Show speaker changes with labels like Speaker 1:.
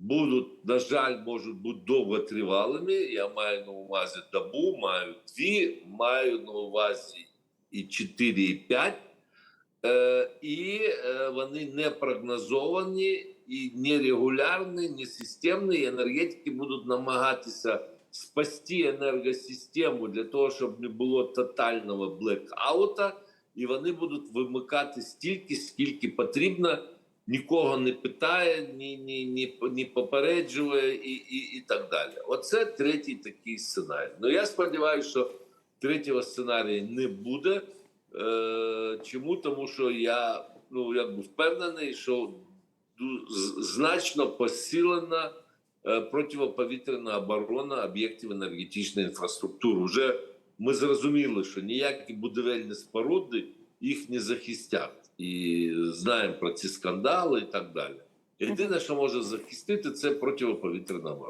Speaker 1: будуть, на жаль, можуть бути довготривалими. Я маю на увазі добу, маю дві, маю на увазі і 4, і 5. Е, і е, вони не прогнозовані, і не регулярні, не системні. Енергетики будуть намагатися спасти енергосистему для того, щоб не було тотального блекаута, і вони будуть вимикати стільки, скільки потрібно. Нікого не питає, ні, ні, ні, ні попереджує і, і, і так далі. Оце третій такий сценарій. Ну я сподіваюся, що третього сценарію не буде. Е, чому? Тому що я ну, якби впевнений, що значно посилена е, протиповітряна оборона об'єктів енергетичної інфраструктури. Вже ми зрозуміли, що ніякі будівельні споруди їх не захистять. І знаємо про ці скандали і так далі. Єдине, що може захистити, це протиповітряна оборона.